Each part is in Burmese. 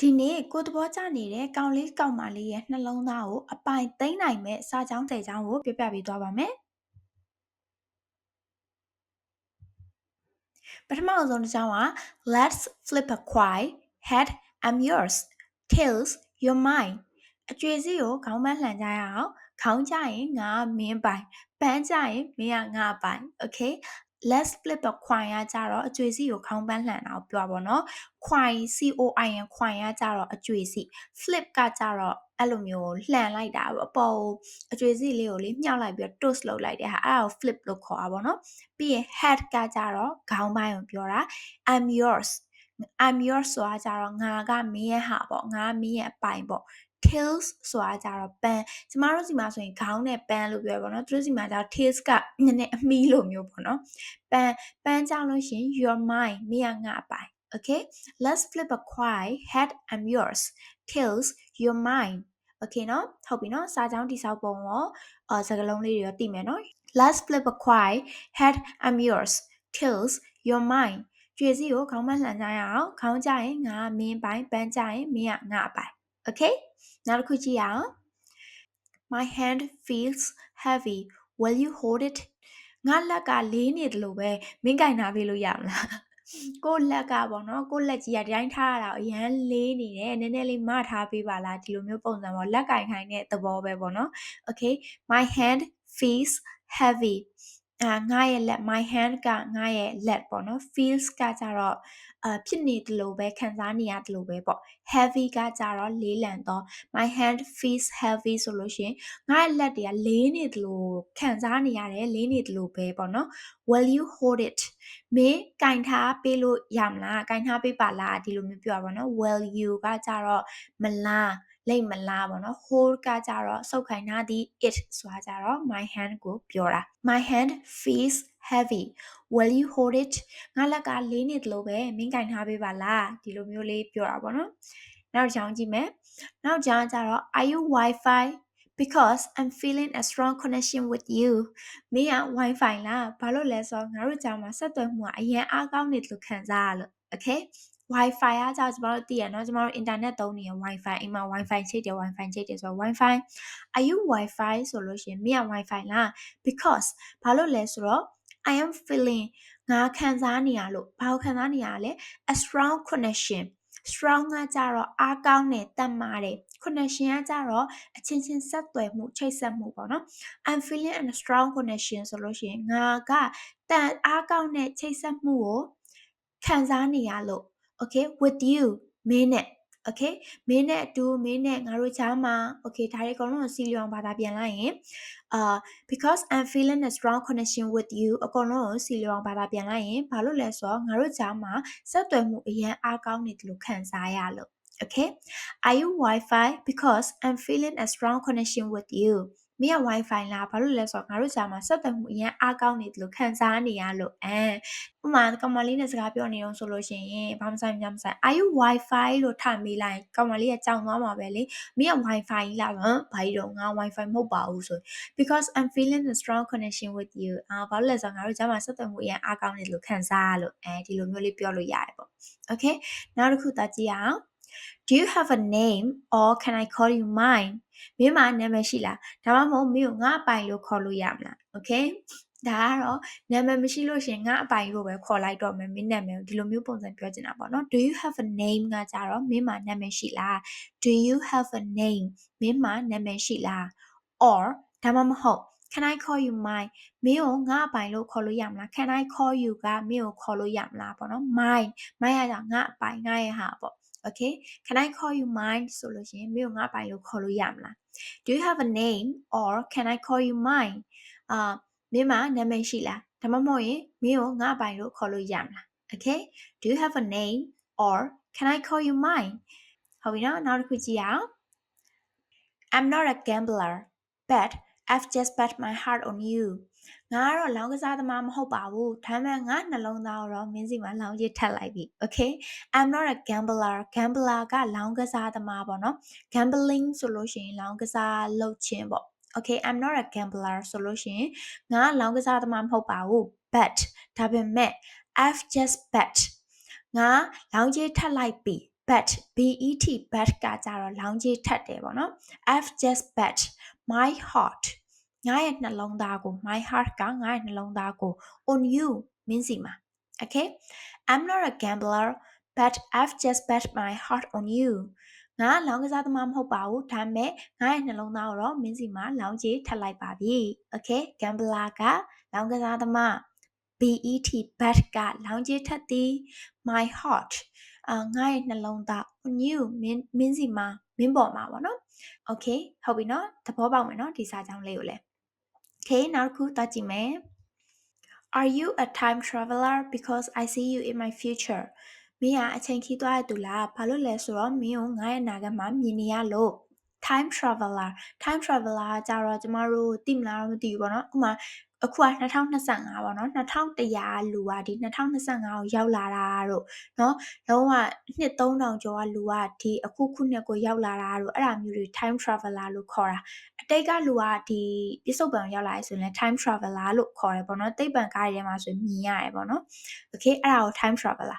ဒီနေ့ကိုသဘောကျနေတဲ့ကောင်လေးကောင်မလေးရဲ့နှလုံးသားကိုအပိုင်သိမ့်နိုင်မဲ့စာကြောင်းတဲ့ကြောင်းကိုပြပြပေးသွားပါမယ်။ပထမဆုံးတစ်ကြောင်းက Let's flip a coin head I'm yours tails your mine အကျွေးစီကိုခေါင်းပန်းလှန်ကြရအောင်ခေါင်းကြရင်ငါမင်းပိုင်ပန်းကြရင်မင်းကငါပိုင် okay let's flip a coin ကကြတော့အကျွေစီကိုခေါင်းပန်းလှန်တာကိုပြောပါတော့ coin c o i n coin ကကြတော့အကျွေစီ flip ကကြတော့အဲ့လိုမျိုးလှန်လိုက်တာပေါ့အပေါ်အကျွေစီလေးကိုလေးမြှောက်လိုက်ပြီး toast လုပ်လိုက်တဲ့ဟာအဲ့ဒါကို flip လို့ခေါ်တာပေါ့နော်ပြီးရင် head ကကြတော့ခေါင်းပိုင်းကိုပြောတာ i'm yours I'm yours ဆိုတာကြတော့ငါကမင်းရဲ့ဟာပေါ့ငါမင်းရဲ့အပိုင်ပေါ့ tails ဆိုတာကြတော့ပန်းကျမတို့စီမှာဆိုရင်ခေါင်းနဲ့ပန်းလို့ပြောရပါတော့သူတို့စီမှာကြတော့ tails ကနည်းနည်းအမီးလိုမျိုးပေါ့နော်ပန်းပန်းကြောင့်လို့ရှင် your mind မိရငါပိုင် okay let's flip a coin head i'm yours tails your mind okay နော်ဟုတ်ပြီနော်စာကြောင်းတိဆောက်ပုံရောအဲစကားလုံးလေးတွေရောသိမယ်နော် let's flip a coin head i'm yours tails your mind ကြွေစီကိုခေါင်းမလှန်ကြရအောင်ခေါင်းကြရင်ငါမင်းပိုင်းပန်းကြရင်မင်းကငါပိုင် okay နောက်တစ်ခုကြည့်ရအောင် My hand feels heavy will you hold it ငါလက်ကလေးနေတယ်လို့ပဲမင်းကင်ထားပေးလို့ရမလားကိုလက်ကပေါ့နော်ကိုလက်ကြီးကဒီတိုင်းထားရတာအရန်လေးနေတယ်နည်းနည်းလေးမထားပေးပါလားဒီလိုမျိုးပုံစံပေါ့လက်ကင်ခိုင်းတဲ့သဘောပဲပေါ့နော် okay my hand feels heavy အာငါရဲ့လက် my hand ကငါရဲ့လက်ပေါ့နော် feels ကကြတော့အာဖြစ်နေတယ်လို့ပဲခံစားနေရတယ်လို့ပဲပေါ့ heavy ကကြတော့လေးလံတော့ my hand feels heavy ဆိုလို့ရှိရင်ငါ့လက်တွေကလေးနေတယ်လို့ခံစားနေရတယ်လေးနေတယ်လို့ပဲပေါ့နော် will you hold it မင်းကင်ထားပေးလို့ရမလားကင်ထားပေးပါလားဒီလိုမျိုးပြောပါတော့ will you ကကြတော့မလား လိမ့်မလားပေါ့နော် hold ကကြတော့စုပ်ခိုင်းထားသည် it ဆိုတာကြတော့ my hand ကိုပြောတာ my hand feels heavy will you hold it ငါလက်ကလေးနေတယ်လို့ပဲမင်းကင်ထားပေးပါလားဒီလိုမျိုးလေးပြောတာပေါ့နော်နောက်ကြောင်ကြည့်မယ်နောက်ကြောင်ကြတော့ are you wifi because i'm feeling a strong connection with you မင်းက wifi လားဘာလို့လဲဆိုတော့ငါတို့ကြောင်မှာဆက်သွယ်မှုကအရင်အားကောင်းနေတယ်လို့ခံစားရလို့ okay wifi အားကြောင့်ကျမတို့သိရနော်ကျမတို့ internet သုံးနေရ wifi အိမ်မှာ wifi ချိတ်တယ် wifi ချိတ်တယ်ဆိုတော့ wifi are you wifi ဆိုလို့ရှိရင်မင်းက wifi လား because ဘာလို့လဲဆိုတော့ I am feeling ငါခံစားနေရလို့ဘာကိုခံစားနေရလဲ a strong connection strong ကကြတော့အားကောင်းတယ်တတ်မာတယ် connection ကကြတော့အချင်းချင်းဆက်သွယ်မှုချိတ်ဆက်မှုပေါ့နော် I'm feeling a strong connection ဆိုလို့ရှိရင်ငါကတန်အားကောင်းတဲ့ချိတ်ဆက်မှုကိုခံစားနေရလို့ okay with you မင်းနဲ့ okay မင်းနဲ့အတူမင်းနဲ့ငါတို့ချားမှာ okay ဒါတွေအကုန်လုံးကိုစီလျောင်ဘာသာပြန်လိုက်ရင်အာ because i'm feeling a strong connection with you အကုန်လုံးကိုစီလျောင်ဘာသာပြန်လိုက်ရင်ဘာလို့လဲဆိုတော့ငါတို့ချားမှာဆက်သွယ်မှုအရင်အားကောင်းနေတယ်လို့ခံစားရလို့ okay are you wi-fi because i'm feeling a strong connection with you မင်းက wifi လားဘာလို့လဲဆိုတော့ငါတို့ဂျာမှာဆက်သွယ်မှုအရင်အားကောင်းနေတယ်လို့ခံစားနေရလို့အဲဥမာကောင်မလေးနဲ့စကားပြောနေအောင်ဆိုလို့ရှိရင်ဘာမှဆိုင်မဆိုင် are you wifi လို့ထားမေးလိုက်ကောင်မလေးကကြောင်သွားမှာပဲလေမင်းက wifi လားဟမ်ဘာကြီးတော့ငါ wifi မဟုတ်ပါဘူးဆို because i'm feeling a strong connection with you အာဘာလို့လဲဆိုတော့ငါတို့ဂျာမှာဆက်သွယ်မှုအရင်အားကောင်းနေတယ်လို့ခံစားရလို့အဲဒီလိုမျိုးလေးပြောလို့ရတယ်ပေါ့ okay နောက်တစ်ခုသာကြည့်အောင် Do you have a name or can I call you mine မင်းမနာမည်ရှိလားဒါမှမဟုတ်မင်းကိုငါအပိုင်လို့ခေါ်လို့ရမလား okay ဒါကတော့နာမည်မရှိလို့ရှင်ငါအပိုင်လို့ပဲခေါ်လိုက်တော့မယ်မင်းနာမည်ကိုဒီလိုမျိုးပုံစံပြောချင်တာပေါ့နော် Do you have a name ကကြတော့မင်းမနာမည်ရှိလား Do you have a name မင်းမနာမည်ရှိလား or ဒါမှမဟုတ် Can I call you mine မင်းကိုငါအပိုင်လို့ခေါ်လို့ရမလား Can I call you ကမင်းကိုခေါ်လို့ရမလားပေါ့နော် mine mine ကငါအပိုင်ငါရဲ့ဟာပေါ့ okay can i call you mine ဆိုလို့ရှိရင်မင်းကိုငါပိုင်လို့ခေါ်လို့ရမလား do you have a name or can i call you mine အာမင်းမနာမည်ရှိလားဒါမှမဟုတ်ရင်မင်းကိုငါပိုင်လို့ခေါ်လို့ရမလား okay do you have a name or can i call you mine ဟုတ်ပြီနော်နောက်တစ်ခုကြည့်အောင် i'm not a gambler but i've just bet my heart on you ငါကတော့လောင်းကစားသမားမဟုတ်ပါဘူးဒါပေမဲ့ငါနှလုံးသားကိုတော့မင်းစီမှာလောင်းရစ်ထက်လိုက်ပြီ okay i'm not a gambler gambler ကလောင်းကစားသမားပေါ့နော် gambling ဆိုလို့ရှိရင်လောင်းကစားလုပ်ခြင်းပေါ့ okay i'm not a gambler ဆိုလို့ရှိရင်ငါလောင်းကစားသမားမဟုတ်ပါဘူး but ဒါပေမဲ့ i've just bet ငါလောင်းကြီးထက်လိုက်ပြီ bet bet bet ကကြတော့လောင်းကြီးထက်တယ်ပေါ့နော် I've just bet my heart ငါရဲ့နှလုံးသားကို my heart ကငါရဲ့နှလုံးသားကို on you မင်းစီမှာ okay I'm not a gambler but I've just bet my heart on you ငါလောင်းကစားသမားမဟုတ်ပါဘူးဒါပေမဲ့ငါရဲ့နှလုံးသားကိုတော့မင်းစီမှာလောင်းကြီးထပ်လိုက်ပါပြီ okay gambler ကလောင်းကစားသမား bet bet ကလောင်းကြီးထပ်သည် my heart အာငါရဲ့နှလုံးသား on you မင်းမင်းစီမှာမင်းပေါ်မှာပေါ့နော် okay ဟုတ်ပြီနော်သဘောပေါက်မယ်နော်ဒီစာကြောင်းလေးကိုလည်း okay နောက်တစ်ခုသွားကြည့်မယ် Are you a time traveler because I see you in my future မင်းကအချိန်ခီးသွားတဲ့သူလားဘာလို့လဲဆိုတော့မင်းကိုငါရဲ့အနာဂတ်မှာမြင်နေရလို့ time traveler time traveler ကကြတော့ကျမတို့သိမလားတော့မသိဘူးပေါ့နော်ဥပမာ အခုက2025ပေါ့နော်2100လူကဒီ2025ကိုရောက်လာတာတို့နော်လုံးဝနှစ်3000ကျော်ကလူကဒီအခုခုနှစ်ကိုရောက်လာတာတို့အဲ့ဒါမျိုးတွေ time traveler လို့ခေါ်တာအတိတ်ကလူကဒီပြစ္ဆုတ်ပံရောက်လာရဆိုရင် time traveler လို့ခေါ်တယ်ပေါ့နော်သိပ္ပံကားတွေထဲမှာဆိုမြင်ရတယ်ပေါ့နော် okay အဲ့ဒါကို time traveler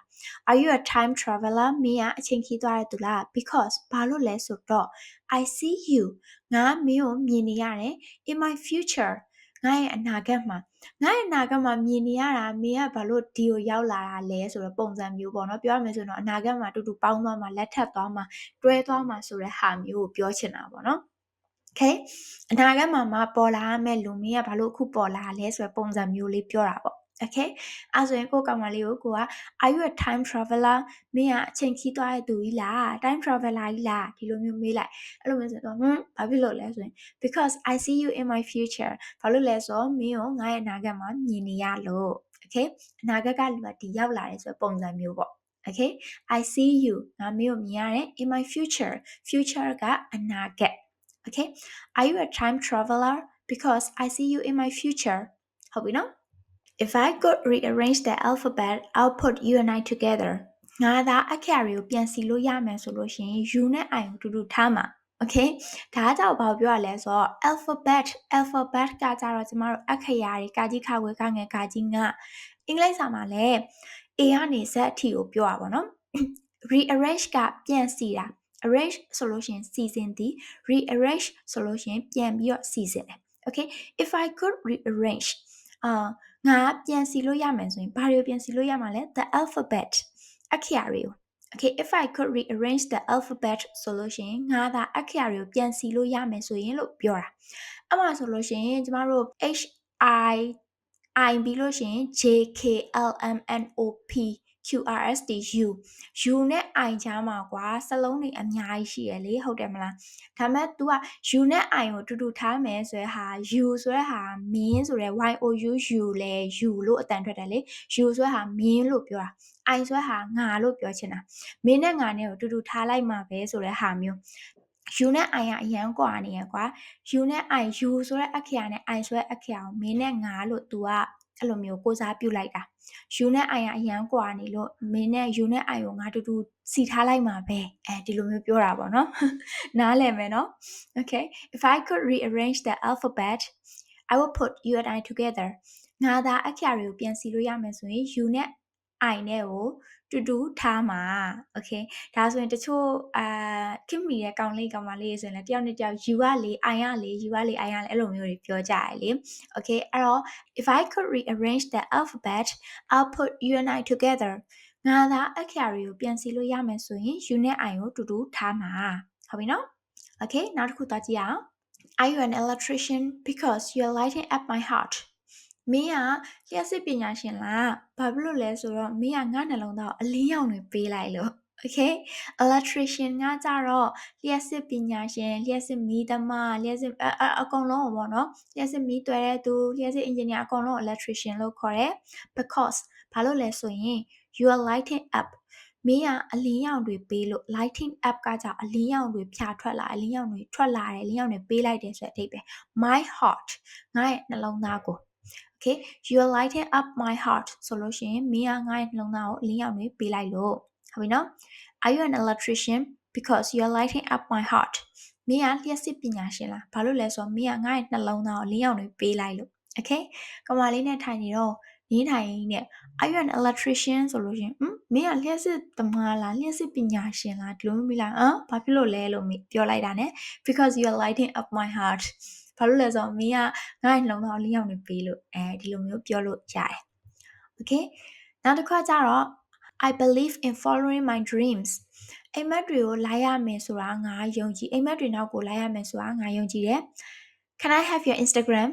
are you a time traveler မင်းကအချိန်ခီးသွားတဲ့သူလား because ဘာလို့လဲဆိုတော့ i see you ငါမင်းကိုမြင်နေရတယ် in my future ငါရဲ့အနာဂတ်မှာငါရဲ့အနာဂတ်မှာမြင်နေရတာမင်းကဘာလို့ဒီကိုရောက်လာတာလဲဆိုတော့ပုံစံမျိုးပေါ့နော်ပြောရမယ်ဆိုတော့အနာဂတ်မှာတူတူပေါင်းသွားမှာလက်ထပ်သွားမှာတွဲသွားမှာဆိုတဲ့ဟာမျိုးကိုပြောချင်တာပေါ့နော် okay အနာဂတ်မှာမှပေါ်လာမဲ့လူမင်းကဘာလို့အခုပေါ်လာလဲဆိုတဲ့ပုံစံမျိုးလေးပြောတာပေါ့ okay အဲဆိုရင်ကိုကောင်မလေးကိုကိုက are you a time traveler မင်းကအချိန်ခီးသွားတဲ့သူကြီးလား time traveler ကြီးလားဒီလိုမျိုးမေးလိုက်အဲ့လိုမျိုးဆိုတော့ဟမ်ဘာဖြစ်လို့လဲဆိုရင် because i see you in my future ဘာလို့လဲဆိုတော့မင်းကိုငါရဲ့အနာဂတ်မှာမြင်နေရလို့ okay အနာဂတ်ကလူကဒီရောက်လာတယ်ဆိုတဲ့ပုံစံမျိုးပေါ့ okay i see you ငါမင်းကိုမြင်ရတယ် in my future future ကအနာဂတ် okay are you a time traveler because i see you in my future ဟုတ်ပြီနော် If I could rearrange the alphabet, I'll put you and I together. ငါသာအခရာတွေကိုပြန်စီလို့ရမယ်ဆိုလို့ရှိရင် U နဲ့ I ကိုတူတူထားမှာ Okay ဒါကြောင့်ဘာပြောရလဲဆိုတော့ alphabet alphabet ကကြတော့ကျမတို့အခရာတွေကာကြီးခါခွေကငယ်ကာကြီးငါအင်္ဂလိပ်စာမှာလည်း A ကနေ Z အထိကိုပြောရပါတော့ rearrange ကပြန်စီတာ arrange ဆိုလို့ရှိရင်စီစဉ်သည် rearrange ဆိုလို့ရှိရင်ပြန်ပြီးတော့စီစဉ်တယ် Okay if I could rearrange အာ ငါပြန်စီလို့ရမယ်ဆိုရင်ဘာတွေကိုပြန်စီလို့ရမှာလဲ the alphabet အခရာတွေကို Okay if I could rearrange the alphabet ဆိုလို့ရှိရင်ငါသာအခရာတွေကိုပြန်စီလို့ရမယ်ဆိုရင်လို့ပြောတာအဲ့မှာဆိုလို့ရှိရင်ကျမတို့ H I I ပြီးလို့ရှိရင် J K L M N O P QRSTU U နဲ့ I ကြားမှာကွာစလုံးတွေအများကြီးရှိရလေဟုတ်တယ်မလားဒါပေမဲ့ तू က U နဲ့ I ကိုတူတူထားမယ်ဆိုတဲ့ဟာ U ဆိုတဲ့ဟာမင်းဆိုတဲ့ Y O U U လဲ U လို့အတန်ထွက်တယ်လေ U ဆိုတဲ့ဟာမင်းလို့ပြောတာ I ဆိုတဲ့ဟာငါလို့ပြောချင်တာမင်းနဲ့ငါနဲ့ကိုတူတူထားလိုက်မှာပဲဆိုတဲ့ဟာမျိုး ယူနဲ့အိုင်ကအရန်ကွာနေရကွာယူနဲ့အိုင်ယူဆိုတဲ့အခရာနဲ့အိုင်ဆိုတဲ့အခရာကိုမင်းနဲ့ငါလို့ तू ကအဲ့လိုမျိုးကိုစားပြုတ်လိုက်တာယူနဲ့အိုင်ကအရန်ကွာနေလို့မင်းနဲ့ယူနဲ့အိုင်ကိုငါတူတူစီထားလိုက်မှာပဲအဲဒီလိုမျိုးပြောတာပေါ့နော်နားလည်မယ်နော် okay if i could rearrange the alphabet i would put you and i together ငါသာအခရာတွေကိုပြန်စီလို့ရမယ်ဆိုရင် you နဲ့ I နဲ့ကိုတူတူထားမှာ okay ဒါဆိုရင်တချို့အာခင်မီရဲ့ကောင်းလေးကောင်းမလေးဆိုရင်လည်းတယောက်နဲ့တယောက် U ကလေ I ကလေ U ကလေ I ကလေအဲ့လိုမျိုးတွေပြောကြရလေ okay အဲ့တော့ if I could rearrange the alphabet I'll put you and I together ငါသာအခရာတွေကိုပြန်စီလို့ရမယ်ဆိုရင် U နဲ့ I ကိုတူတူထားမှာဟုတ်ပြီနော် okay နောက်တစ်ခုသွားကြည့်အောင် Are you an electrician because you're lighting up my heart မင်းကလျှက်စစ်ပညာရှင်လားဘာဖြစ်လို့လဲဆိုတော့မင်းကငါ့နှလုံးသားကိုအလင်းရောင်တွေပေးလိုက်လို့ okay electrician ကကြတော့လျှက်စစ်ပညာရှင်လျှက်စစ်မီးသမားလျှက်စစ်အအအကုန်လုံးပေါ့နော်လျှက်စစ်မီးတွေ့တဲ့သူလျှက်စစ် engineer အကုန်လုံး electrician လို့ခေါ်တယ် because ဘာလို့လဲဆိုရင် you are lighting up မင်းကအလင်းရောင်တွေပေးလို့ lighting up ကကြောင့်အလင်းရောင်တွေဖြာထွက်လာအလင်းရောင်တွေထွက်လာတယ်အလင်းရောင်တွေပေးလိုက်တယ်ဆိုတဲ့အဓိပ္ပာယ် my heart ငါရဲ့နှလုံးသားကို okay you are lighting up my heart ဆိုလို့ရှိရင်မင်းကငါ့ရဲ့နှလုံးသားကိုအလင်းရောင်တွေပေးလိုက်လို့ဟုတ်ပြီနော် are you an electrician because you are lighting up my heart မင်းကလျှက်စစ်ပညာရှင်လားဘာလို့လဲဆိုတော့မင်းကငါ့ရဲ့နှလုံးသားကိုအလင်းရောင်တွေပေးလိုက်လို့ okay ကမာလေးနဲ့ထိုင်နေတော့နေထိုင်နဲ့ are you an electrician ဆိုလို့ရှရင်ဟမ်မင်းကလျှက်စစ်သမားလားလျှက်စစ်ပညာရှင်လားဒီလိုမျိုးမိလားဟမ်ဘာဖြစ်လို့လဲလို့မေးပြောလိုက်တာ ਨੇ because you are lighting up my heart ဘာလို့လဲဆိုတော့မင်းကငါ့ရဲ့နှလုံးသားကိုလျှောက်နေပေးလို့အဲဒီလိုမျိုးပြောလို့ရတယ် okay နောက်တစ်ခါကျတော့ I believe in following my dreams အိမ်မက်တွေကိုလိုက်ရမယ်ဆိုတာငါယုံကြည်အိမ်မက်တွေနောက်ကိုလိုက်ရမယ်ဆိုတာငါယုံကြည်တယ် Can I have your Instagram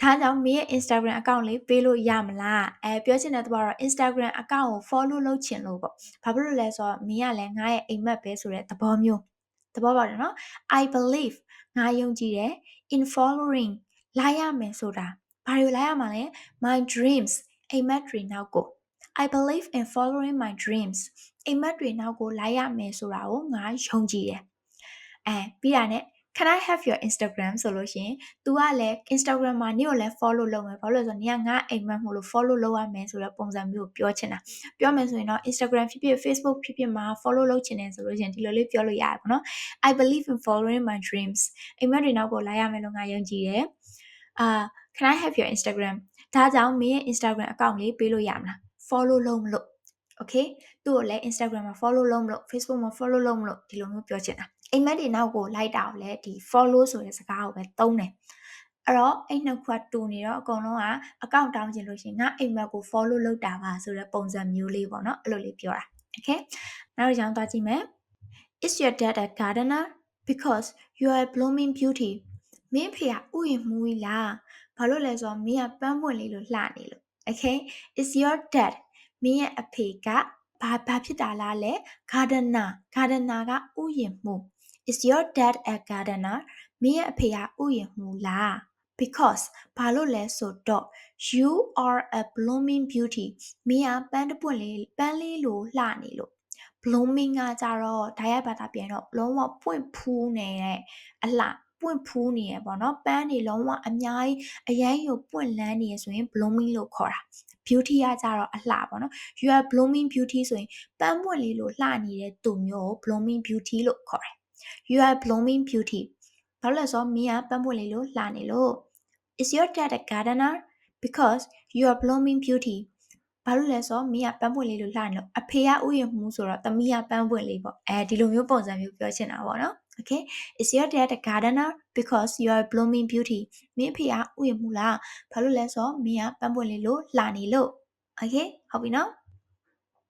ဒါကြောင့်မင်းရဲ့ Instagram account လေးပေးလို့ရမလားအဲပြောချင်တဲ့တဘောတော့ Instagram account ကို follow လုပ်ချင်လို့ပေါ့ဘာဖြစ်လို့လဲဆိုတော့မင်းကလည်းငါရဲ့အိမ်မက်ပဲဆိုတဲ့သဘောမျိုး သဘောပေါက်တယ်နော် I believe ငါယုံကြည်တယ် in following လိုက်ရမယ်ဆိုတာဘာတွေလိုက်ရမှာလဲ my dreams အိမ်မက်တွေနောက်ကို I believe in following my dreams အိမ်မက်တွေနောက်ကိုလိုက်ရမယ်ဆိုတာကိုငါယုံကြည်တယ်အဲပြီးတာနဲ့ can i have your instagram ဆိုလို့ရှိရင် तू ကလည်း instagram မှာနေ့ကိုလည်း follow လုပ်မယ်ဘာလို့လဲဆိုတော့နေ့ကငါအိမ်မက်မို့လို့ follow လုပ်ရမယ်ဆိုတဲ့ပုံစံမျိုးကိုပြောချင်တာပြောမယ်ဆိုရင်တော့ instagram ဖြစ်ဖြစ် facebook ဖြစ်ဖြစ်မှာ follow လုပ်ချင်တယ်ဆိုလို့ရှိရင်ဒီလိုလေးပြောလို့ရတယ်ပေါ့နော် i believe in following my dreams အိမ်မက်တွေနောက်ကိုလိုက်ရမယ်လို့ငါယုံကြည်တယ်အာ can i have your instagram ဒါကြောင့်မင်းရဲ့ instagram account လေးပေးလို့ရမလား follow လုပ်မလို့ okay သူ့ကိုလည်း Instagram မှာ follow လုပ်မလို့ Facebook မှာ follow လုပ်မလို့ဒီလိုမျိုးပြောချင်တာ အိမ်မက်တွေနောက်ကိုလိုက်တာကိုလည်းဒီ follow ဆိုတဲ့စကားကိုပဲသုံးတယ်အဲ့တော့အဲ့နှစ်ခုကတူနေတော့အကုန်လုံးကအကောင့်တောင်းချင်လို့ရှိရင်ငါအိမ်မက်ကို follow လုပ်တာပါဆိုတဲ့ပုံစံမျိုးလေးပေါ့နော်အဲ့လိုလေးပြောတာ okay နောက်တစ်ကြောင်းသွားကြည့်မယ် Is your dad a gardener because you are a blooming beauty မင်းဖေကဥယျာဉ်မူကြီးလားဘာလို့လဲဆိုတော့မင်းကပန်းပွင့်လေးလို့လှနေလို့ okay is your dad မင်းရဲ့အဖေကဘာဘာဖြစ်တာလားလဲ gardener gardener ကဥယျာဉ်မှု is your dad a gardener မင်းရဲ့အဖေကဥယျာဉ်မှုလား because ဘာလို့လဲဆိုတော့ you are a blooming beauty မင်းကပန်းတပွင့်လေးပန်းလေးလိုလှနေလို့ blooming ကကြတော့ဓာတ်ရိုက်ဘာသာပြန်တော့လုံးဝပွင့်ဖူးနေတဲ့အလှပွင့်ဖူးနေရပေါ့နော်ပန်းတွေလုံးဝအများကြီးအရန်ကိုပွင့်လန်းနေရဆိုရင် blooming လို့ခေါ်တာ beauty ကကြတော့အလှပေါ့နော် you are blooming beauty ဆိုရင်ပန်းပွင့်လေးလို့လှနေတဲ့သူမျိုးကို blooming beauty လို့ခေါ်တယ် you are blooming beauty ဘာလို့လဲဆိုတော့မင်းကပန်းပွင့်လေးလို့လှနေလို့ is your dad a gardener because you are blooming beauty ဘာလို့လဲဆိုတော့မင်းကပန်းပွင့်လေးလို့လှနေလို့အဖေကဥယျာဉ်မှုဆိုတော့သမီးကပန်းပွင့်လေးပေါ့အဲဒီလိုမျိုးပုံစံမျိုးပြောချင်တာပေါ့နော် okay is your dad a gardener because you are a blooming beauty မင်းအဖေကဥယျာဉ်မှုလားဘာလို့လဲဆိုတော့မင်းကပန်းပွင့်လေးလို့လှနေလို့ okay ဟုတ်ပြီနော်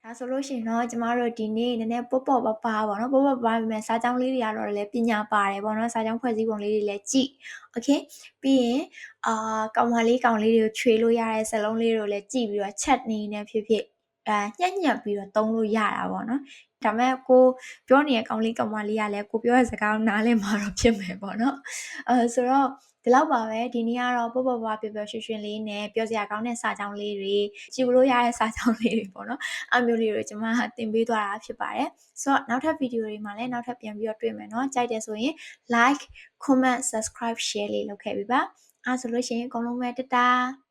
ဒါဆိုလို့ရှိရင်တော့ကျမတို့ဒီနေ့နည်းနည်းပေါ့ပေါ့ပါပါပေါ့နော်ပေါ့ပေါ့ပါပါပြီမဲ့စာကြောင်းလေးတွေကတော့လည်းပညာပါတယ်ပေါ့နော်စာကြောင်းဖွဲ့စည်းပုံလေးတွေလည်းကြည့် okay ပြီးရင်အာကောင်မလေးကောင်လေးတွေကိုခြွေလို့ရတဲ့စလုံးလေးတွေကိုလည်းကြည့်ပြီးတော့ chat နေနေဖြစ်ဖြစ်အဲညှက်ညက်ပြီးတော့သုံးလို့ရတာပေါ့နော်ဒါမဲ့ကိုပြောနေတဲ့ကောင်လေးကောင်မလေးကလည်းကိုပြောတဲ့စကားကိုနားလည်မှာတော့ဖြစ်မယ်ပေါ့နော်အဲဆိုတော့ ဒီလောက်ပါပဲဒီနေ့ကတော့ပေါ့ပေါ့ပါပျော်ပျော်ရွှင်ရွှင်လေးနဲ့ပြောစရာကောင်းတဲ့စာကြောင်းလေးတွေကြည့်လို့ရတဲ့စာကြောင်းလေးတွေပေါ့နော်အမျိုးလေးတွေကျွန်မတင်ပေးသွားတာဖြစ်ပါတယ်ဆိုတော့နောက်ထပ်ဗီဒီယိုတွေမှာလည်းနောက်ထပ်ပြန်ပြီးတော့တွေ့မယ်နော်ကြိုက်တယ်ဆိုရင် like comment subscribe share လေးလုပ်ခဲ့ပြီပါအဲဆိုလို့ရှိရင်အကုန်လုံးပဲတတား